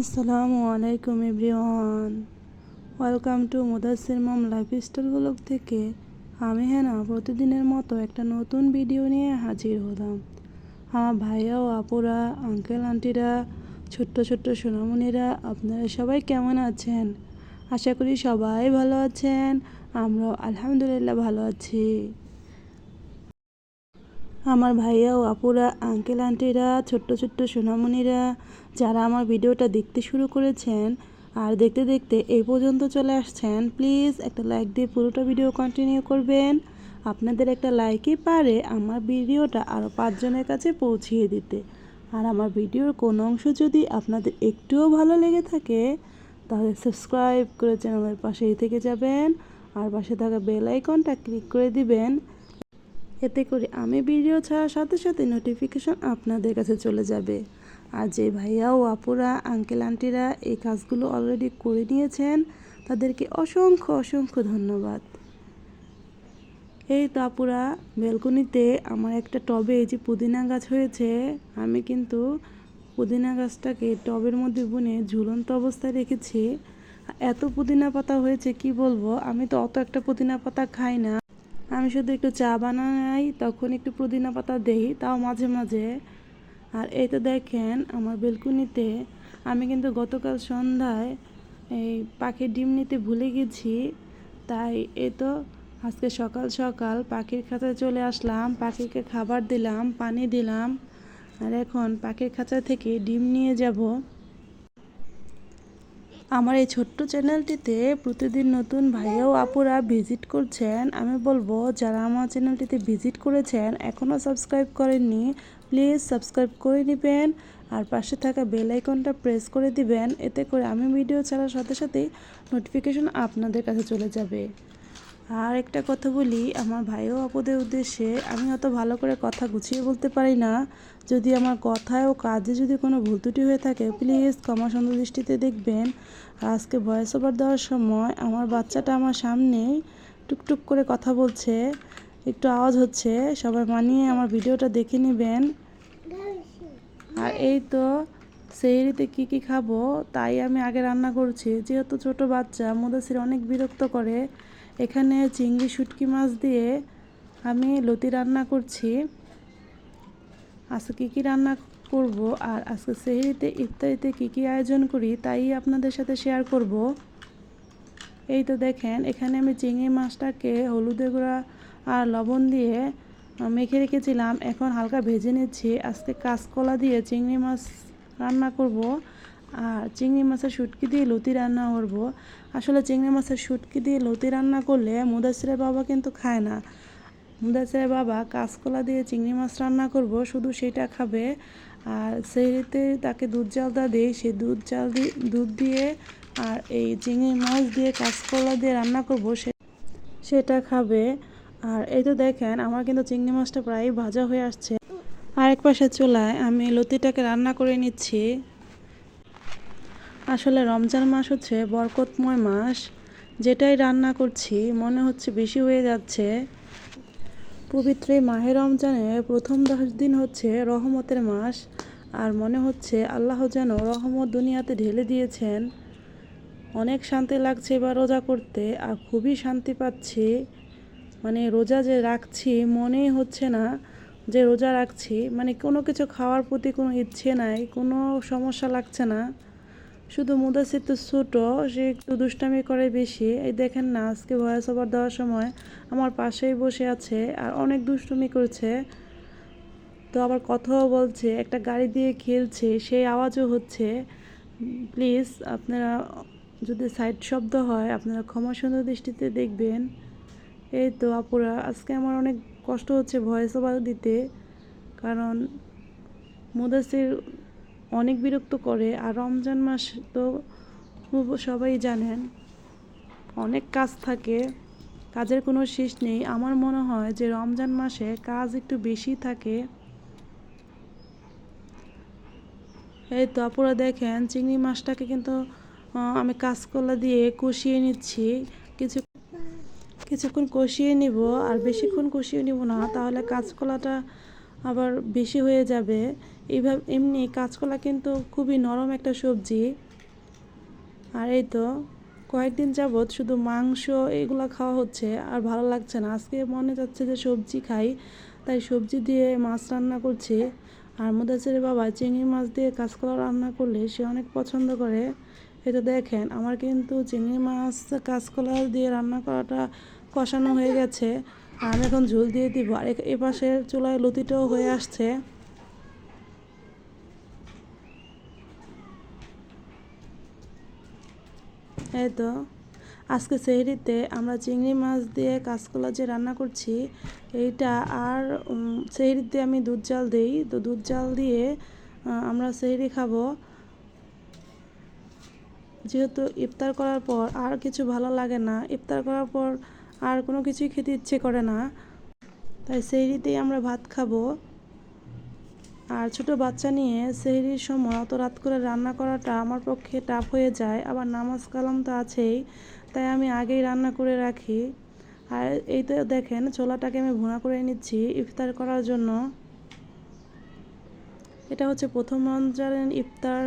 আসসালামু আলাইকুম everyone. Welcome to Mudasir mom lifestyle blog থেকে। আমি হ্যাঁ প্রতিদিনের মতো একটা নতুন ভিডিও নিয়ে হাজির হলাম। আমার ভাইয়া ও আপুরা, আঙ্কেল আন্টিরা, ছোট্ট ছোট্ট সোনামণিরা, আপনারা সবাই কেমন আছেন? আশা করি সবাই ভালো আছেন। আমরাও আলহামদুলিল্লাহ ভালো আছি। আমার ভাইয়া ও আপুরা আঙ্কেল আন্টিরা ছোট্ট ছোট্ট সোনামণিরা যারা আমার ভিডিওটা দেখতে শুরু করেছেন আর দেখতে দেখতে এই পর্যন্ত চলে আসছেন প্লিজ একটা লাইক দিয়ে পুরোটা ভিডিও কন্টিনিউ করবেন। আপনাদের একটা লাইকই পারে আমার ভিডিওটা আরও পাঁচজনের কাছে পৌঁছিয়ে দিতে। আর আমার ভিডিওর কোনো অংশ যদি আপনাদের একটুও ভালো লেগে থাকে, তাহলে সাবস্ক্রাইব করে চ্যানেলের পাশেই থেকে যাবেন। আর পাশে থাকা বেল আইকনটা ক্লিক করে দিবেন। এতে করে আমি ভিডিও ছাড়ার সাথে সাথে নোটিফিকেশন আপনাদের কাছে চলে যাবে। আর যে ভাইয়া ও আপুরা আঙ্কেল আন্টিরা এই কাজগুলো অলরেডি করে নিয়েছেন, তাদেরকে অসংখ্য অসংখ্য ধন্যবাদ। এই তো আপুরা বেলকনিতে আমার একটা টবে এই যে পুদিনা গাছ হয়েছে, আমি কিন্তু পুদিনা গাছটাকে টবের মধ্যে বুনে ঝুলন্ত অবস্থায় রেখেছি। এত পুদিনা পাতা হয়েছে, কি বলব? আমি তো অত একটা পুদিনা পাতা খাই না। আমি শুধু একটু চা বানাই, তখন একটু পুদিনা পাতা দেই, তাও মাঝে মাঝে। আর এই তো দেখেন আমার বেলকুনিতে, আমি কিন্তু গতকাল সন্ধ্যায় এই পাখির ডিম নিতে ভুলে গেছি, তাই এই তো আজকে সকাল সকাল পাখির খাঁচায় চলে আসলাম, পাখিকে খাবার দিলাম, পানি দিলাম, আর এখন পাখির খাঁচা থেকে ডিম নিয়ে যাব। আমার এই ছোট্ট চ্যানেলটিতে প্রতিদিন নতুন ভাইয়া ও আপুরা ভিজিট করছেন। আমি বলব, যারা আমার চ্যানেলটিতে ভিজিট করেছেন এখনও সাবস্ক্রাইব করেননি প্লিজ সাবস্ক্রাইব করে নেবেন আর পাশে থাকা বেল আইকনটা প্রেস করে দিবেন। এতে করে আমি ভিডিও ছাড়ার সাথে সাথেই নোটিফিকেশন আপনাদের কাছে চলে যাবে। আর একটা কথা বলি, আমার ভাই ও আপুদের উদ্দেশ্যে, আমি অত ভালো করে কথা গুছিয়ে বলতে পারি না। যদি আমার কথায় ও কাজে যদি কোনো ভুল ত্রুটি হয়ে থাকে প্লিজ ক্ষমা সুন্দর দৃষ্টিতে দেখবেন। আজকে ভয়েস ওভার দেওয়ার সময় আমার বাচ্চাটা আমার সামনেই টুকটুক করে কথা বলছে, একটু আওয়াজ হচ্ছে, সবাই মানিয়ে আমার ভিডিওটা দেখে নেবেন। আর এই তো, সেহরিতে কি কি খাব, তাই আমি আগে রান্না করছি। যেহেতু ছোট বাচ্চা, মুদাসির অনেক বিরক্ত করে। এখানে চিংড়ি শুটকি মাছ দিয়ে আমি লতি রান্না করছি। আজকে কী কী রান্না করব আর আজকে সেহরিতে ইত্যাদিতে কী কী আয়োজন করি তাই আপনাদের সাথে শেয়ার করব। এই তো দেখেন, এখানে আমি চিংড়ি মাছটাকে হলুদে গুঁড়া আর লবণ দিয়ে মেখে রেখেছিলাম। এখন হালকা ভেজে নিচ্ছি। আজকে কাঁচকলা দিয়ে চিংড়ি মাছ রান্না করব আর চিংড়ি মাছের শুটকি দিয়ে লতি রান্না করব। আসলে চিংড়ি মাছের শুটকি দিয়ে লতি রান্না করলে মুদাসিরের বাবা কিন্তু খায় না। মুদাসিরের বাবা কাঁচকলা দিয়ে চিংড়ি মাছ রান্না করব, শুধু সেটা খাবে আর সেইতে তাকে দুধ জালটা দিই, সে দুধ জাল দিয়ে দুধ দিয়ে আর এই চিংড়ি মাছ দিয়ে কাঁচকলা দিয়ে রান্না করব, সে, সেটা খাবে। আর এই তো দেখেন, আমার কিন্তু চিংড়ি মাছটা প্রায় ভাজা হয়ে আসছে। আরেক পাশে চুলায় আমি লতিটাকে রান্না করে নিচ্ছি। আসলে রমজান মাস হচ্ছে বরকতময় মাস। যেটাই রান্না করছি, মনে হচ্ছে বেশি হয়ে যাচ্ছে। পবিত্র মাহে রমজানের প্রথম দশ দিন হচ্ছে রহমতের মাস, আর মনে হচ্ছে আল্লাহ যেন রহমত দুনিয়াতে ঢেলে দিয়েছেন। অনেক শান্তি লাগছে এবার রোজা করতে, আর খুবই শান্তি পাচ্ছি। মানে রোজা যে রাখছি, মনেই হচ্ছে না যে রোজা রাখছি। মানে কোনো কিছু খাওয়ার প্রতি কোনো ইচ্ছে নাই, কোনো সমস্যা লাগছে না। শুধু মুদাসির তো ছোটো, সে একটু দুষ্টামি করে বেশি। এই দেখেন না, আজকে ভয়েস ওভার দেওয়ার সময় আমার পাশেই বসে আছে আর অনেক দুষ্টুমি করছে। তো আবার কথাও বলছে, একটা গাড়ি দিয়ে খেলছে, সেই আওয়াজও হচ্ছে। প্লিজ, আপনারা যদি সাইড শব্দ হয়, আপনারা ক্ষমা সুন্দর দৃষ্টিতে দেখবেন। এই তো আপুরা, আজকে আমার অনেক কষ্ট হচ্ছে ভয়েস ওভার দিতে। কারণ মুদাসির অনেক বিরক্ত করে। আর রমজান মাস তো সবাই জানেন, অনেক কাজ থাকে, কাজের কোনো শেষ নেই। আমার মনে হয় যে রমজান মাসে কাজ একটু বেশি থাকে। এই তো আপুরা দেখেন, চিংড়ি মাছটাকে কিন্তু আমি কাঁচকলা দিয়ে কষিয়ে নিচ্ছি। কিছু, কিছুক্ষণ কষিয়ে নিব, আর বেশিক্ষণ কষিয়ে নিব না। তাহলে কাঁচকলাটা আবার বেশি হয়ে যাবে। এইভাবে এমনি কাঁচকলা কিন্তু খুবই নরম একটা সবজি। আর এই তো, কয়েকদিন যাবৎ শুধু মাংস এগুলো খাওয়া হচ্ছে, আর ভালো লাগছে না। আজকে মনে যাচ্ছে যে সবজি খাই, তাই সবজি দিয়ে মাছ রান্না করছি। আর মুদাসির বাবা চিংড়ি মাছ দিয়ে কাঁচকলা রান্না করলে সে অনেক পছন্দ করে। এটা দেখেন, আমার কিন্তু চিংড়ি মাছ, কাঁচকলা দিয়ে রান্না করাটা কষানো হয়ে গেছে। আমি এখন ঝোল দিয়ে দিব। আর এ- পাশের চুলায় লতিটাও হয়ে আসছে। এই তো, আজকে সেহরিতে আমরা চিংড়ি মাছ দিয়ে কাঁচকলা যে রান্না করছি, এইটা আর সেহরিতে আমি দুধ জাল দিই। তো দুধ জাল দিয়ে আমরা সেহরি খাব। যেহেতু ইফতার করার পর আর কিছু ভালো লাগে না, ইফতার করার পর আর কোনো কিছুই খেতে ইচ্ছে করে না। তাই সেহরিতেই আমরা ভাত খাব। আর ছোট বাচ্চা নিয়ে সেহরির সময় অত রাত করে রান্না করাটা আমার পক্ষে টাফ হয়ে যায়। আবার নামাজ কালাম তো আছেই, তাই আমি আগেই রান্না করে রাখি। আর এই তো দেখেন, ছোলাটাকে আমি ভুনা করে নিচ্ছি ইফতার করার জন্য। এটা হচ্ছে প্রথম রমজানের ইফতার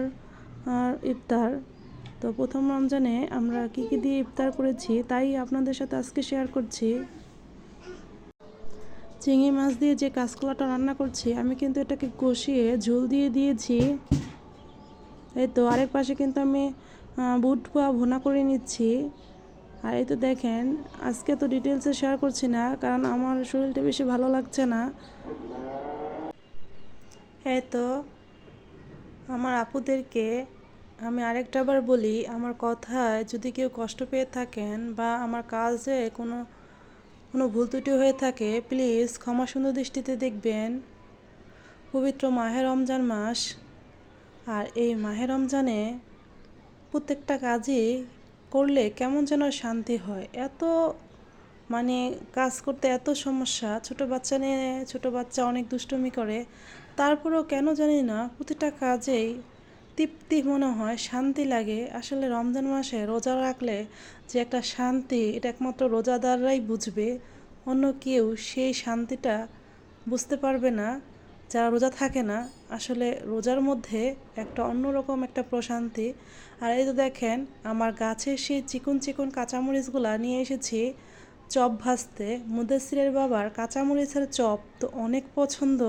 ইফতার। তো প্রথম রমজানে আমরা কি কি দিয়ে ইফতার করেছি তাই আপনাদের সাথে আজকে শেয়ার করছি। চিংড়ি মাছ দিয়ে যে কাঁচকলাটা রান্না করছি, আমি কিন্তু এটাকে কষিয়ে ঝোল দিয়ে দিয়েছি। এই তো আরেক পাশে কিন্তু আমি বুট পোয়া ভোনা করে নিচ্ছি। আর এই তো দেখেন, আজকে তো ডিটেলসে শেয়ার করছি না, কারণ আমার শরীরটা বেশি ভালো লাগছে না। এই তো, আমার আপুদেরকে আমি আরেকটা বার বলি, আমার কথায় যদি কেউ কষ্ট পেয়ে থাকেন বা আমার কাজে কোনো কোনো ভুল ত্রুটি হয়ে থাকে, প্লিজ ক্ষমা সুন্দর দৃষ্টিতে দেখবেন। পবিত্র মাহে রমজান মাস, আর এই মাহে রমজানে প্রত্যেকটা কাজই করলে কেমন যেন শান্তি হয়। এত মানে কাজ করতে এত সমস্যা, ছোট বাচ্চা নিয়ে ছোট বাচ্চা অনেক দুষ্টুমি করে, তারপরেও কেন জানি না প্রতিটা কাজেই তৃপ্তি মনে হয়, শান্তি লাগে। আসলে রমজান মাসে রোজা রাখলে যে একটা শান্তি, এটা একমাত্র রোজাদাররাই বুঝবে। অন্য কেউ সেই শান্তিটা বুঝতে পারবে না, যারা রোজা থাকে না। আসলে রোজার মধ্যে একটা অন্যরকম একটা প্রশান্তি। আর এই তো দেখেন, আমার গাছের সেই চিকন চিকন কাঁচামরিচগুলো নিয়ে এসেছি চপ ভাজতে। মুদাসিরের বাবার কাঁচামরিচের চপ তো অনেক পছন্দ।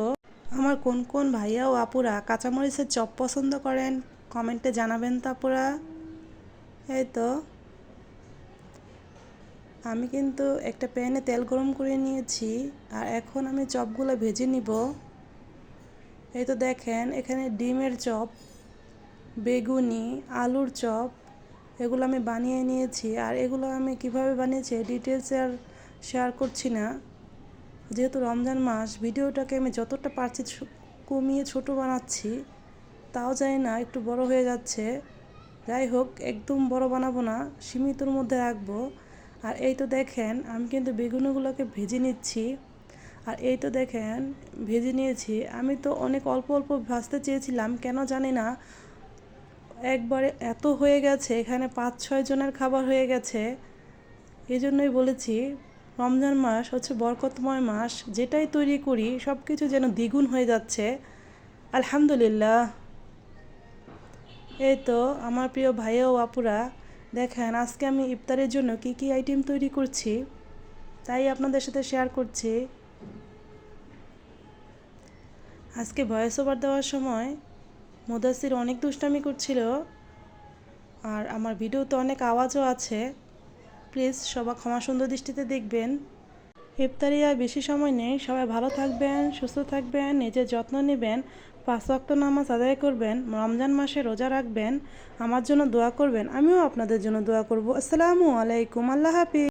আমার কোন কোন ভাইয়া ও আপুরা কাঁচামরিচের চপ পছন্দ করেন? কমেন্টে জানাবেন তো আপুরা। এই তো। আমি কিন্তু একটা প্যানে তেল গরম করে নিয়েছি আর এখন আমি চপগুলো ভেজে নিব। এই তো দেখেন, এখানে ডিমের চপ, বেগুনি, আলুর চপ, এগুলো আমি বানিয়ে নিয়েছি। আর এগুলো আমি কীভাবে বানিয়েছি ডিটেলসে আর শেয়ার করছি না। যেহেতু রমজান মাস, ভিডিওটাকে আমি যতটা পারছি কমিয়ে ছোট বানাচ্ছি, তাও জানি না, একটু বড় হয়ে যাচ্ছে। যাই হোক, একদম বড় বানাবো না, সীমিতর মধ্যে রাখব। আর এই তো দেখেন, আমি কিন্তু বেগুনগুলোকে ভেজে নিচ্ছি। আর এই তো দেখেন, ভেজে নিয়েছি। আমি তো অনেক অল্প অল্প ভাজতে চেয়েছিলাম, কেন জানি না। একবারে এত হয়ে গেছে, এখানে পাঁচ ছয় জনের খাবার হয়ে গেছে। এই জন্যই বলেছি রমজান মাস হচ্ছে বরকতময় মাস, যেটাই তৈরি করি সব কিছু যেন দ্বিগুণ হয়ে যাচ্ছে। আলহামদুলিল্লাহ। এই তো আমার প্রিয় ভাইয়া ও আপুরা, দেখেন আজকে আমি ইফতারের জন্য কি কি আইটেম তৈরি করছি, তাই আপনাদের সাথে শেয়ার করছি। আজকে ভয়েস ওভার দেওয়ার সময় মুদাসির অনেক দুষ্টামি করছিল, আর আমার ভিডিওতে অনেক আওয়াজও আছে। প্লিজ সবাই ক্ষমা সুন্দর দৃষ্টিতে দেখবেন। ইফতারি আর বেশি সময় নেই। সবাই ভালো থাকবেন, সুস্থ থাকবেন, নিজের যত্ন নেবেন, পাঁচ ওয়াক্ত নামাজ আদায় করবেন, রমজান মাসে রোজা রাখবেন। আমার জন্য দোয়া করবেন, আমিও আপনাদের জন্য দোয়া করব। আসসালামু আলাইকুম, আল্লাহ হাফিজ।